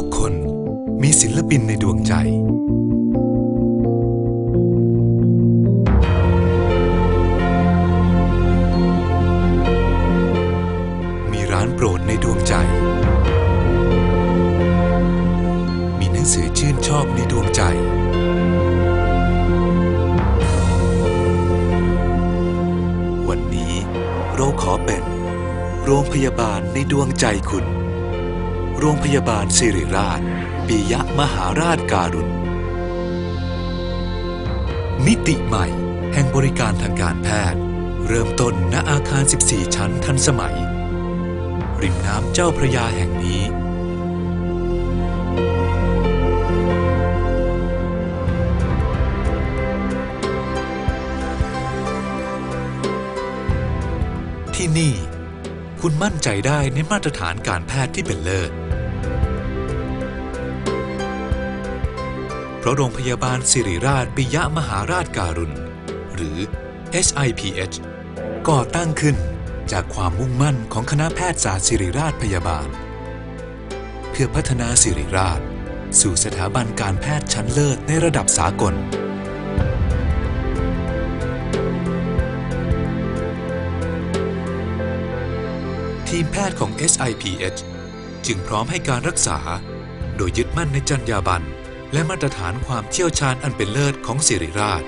ุกคนมีศิลปินในดวงใจ มีร้านโปรดในดวงใจ มีหนังสือชื่นชอบในดวงใจ วันนี้เราขอเป็น โรงพยาบาลในดวงใจคุณ โรงพยาบาลสิริราช ปิยะมหาราชการุณ มิติใหม่แห่งบริการทางการแพทย์ เริ่มต้นณอาคาร 14 ชั้นทันสมัย ริมน้ำเจ้าพระยาแห่งนี้ ที่นี่คุณมั่นใจได้ในมาตรฐานการแพทย์ที่เป็นเลิศ เพราะโรงพยาบาลสิริราชปิยมหาราชการุณ หรือ SIPH ก่อตั้งขึ้นจากความมุ่งมั่นของคณะแพทยศาสตร์ศิริราชพยาบาล เพื่อพัฒนาสิริราช สู่สถาบันการแพทย์ชั้นเลิศในระดับสากลทีมแพทย์ของ SIPH จึงพร้อมให้การรักษา โดยยึดมั่นในจรรยาบรรณ และมาตรฐานความเชี่ยวชาญอันเป็นเลิศของสิริราช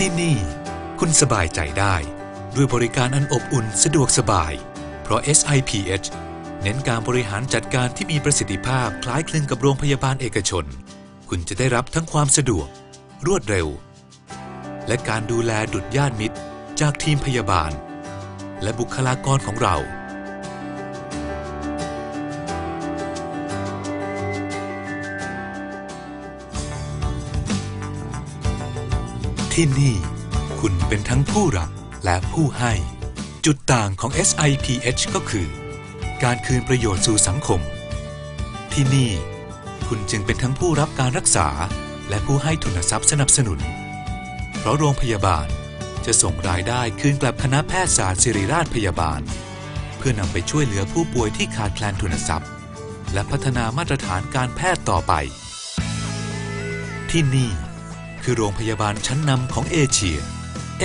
ที่นี่คุณสบายใจได้ ด้วยบริการอันอบอุ่นสะดวกสบาย เพราะ SIPH เน้นการบริหารจัดการที่มีประสิทธิภาพคล้ายคลึงกับโรงพยาบาลเอกชน คุณจะได้รับทั้งความสะดวก รวดเร็ว และการดูแลดุจญาติมิตรจากทีมพยาบาล และบุคลากรของเรา ที่นี่ คุณเป็นทั้งผู้รับและผู้ให้ จุดต่างของ SIPH ก็คือ การคืนประโยชน์สู่สังคม ที่นี่ คุณจึงเป็นทั้งผู้รับการรักษา และผู้ให้ทุนทรัพย์สนับสนุน เพราะโรงพยาบาลจะส่งรายได้คืนกลับคณะแพทยศาสตร์ศิริราชพยาบาล เพื่อนำไปช่วยเหลือผู้ป่วยที่ขาดแคลนทุนทรัพย์ และพัฒนามาตรฐานการแพทย์ต่อไป ที่นี่คือโรงพยาบาลชั้นนำของเอเชีย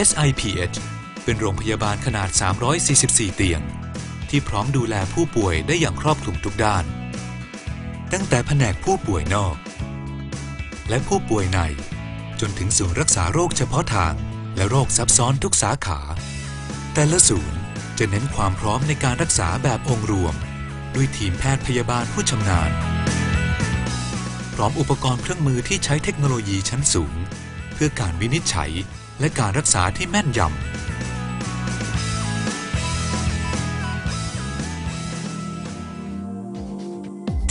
SIPH เป็นโรงพยาบาลขนาด 344 เตียง ที่พร้อมดูแลผู้ป่วยได้อย่างครอบคลุมทุกด้าน ตั้งแต่แผนกผู้ป่วยนอก และผู้ป่วยใน จนถึงศูนย์รักษาโรคเฉพาะทาง และโรคซับซ้อนทุกสาขา แต่ละศูนย์จะเน้นความพร้อมในการรักษาแบบองค์รวม ด้วยทีมแพทย์พยาบาลผู้ชำนาญ พร้อมอุปกรณ์เครื่องมือที่ใช้เทคโนโลยีชั้นสูง เพื่อการวินิจฉัยและการรักษาที่แม่นยำ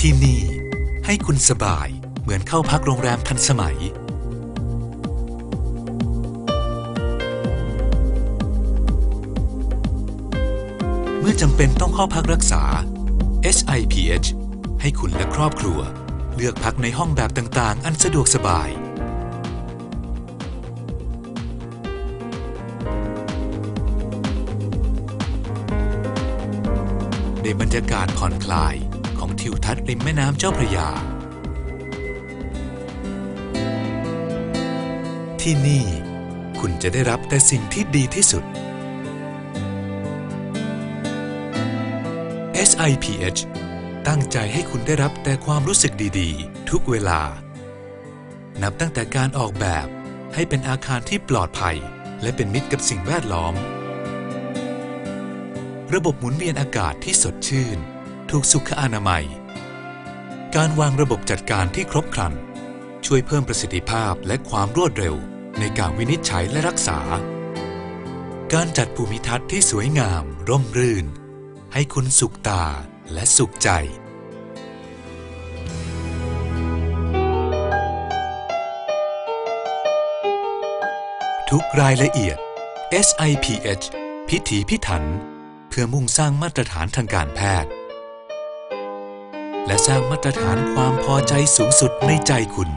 ที่นี่ คุณสบาย เหมือนเข้าพักโรงแรมทันสมัย เมื่อจำเป็นต้องเข้าพักรักษา SIPH ให้คุณและครอบครัว เลือกพักในห้องแบบต่างๆ อันสะดวกสบาย ในบรรยากาศผ่อนคลายของทิวทัศน์ริมแม่น้ำเจ้าพระยา ที่นี่ คุณจะได้รับแต่สิ่งที่ดีที่สุด SIPH ตั้งใจให้คุณได้รับแต่ความรู้สึกดีๆ ทุกเวลา นับตั้งแต่การออกแบบ ให้เป็นอาคารที่ปลอดภัย และเป็นมิตรกับสิ่งแวดล้อม ระบบหมุนเวียนอากาศที่สดชื่น ถูกสุขอนามัย การวางระบบจัดการที่ครบครัน ช่วยเพิ่มประสิทธิภาพและความรวดเร็ว ในการวินิจฉัยและรักษา การจัดภูมิทัศน์ที่สวยงาม ร่มรื่น ให้คุณสุขตาและสุขใจ ทุกรายละเอียด SIPH พิถีพิถัน เพื่อมุ่งสร้างมาตรฐานทางการแพทย์ และสร้างมาตรฐานความพอใจสูงสุดในใจคุณ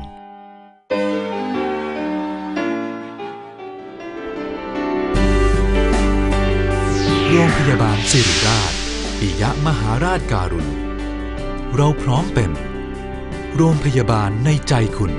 โรงพยาบาลสิริราชปิยมหาราชการุณ เราพร้อมเป็น โรงพยาบาลในใจคุณ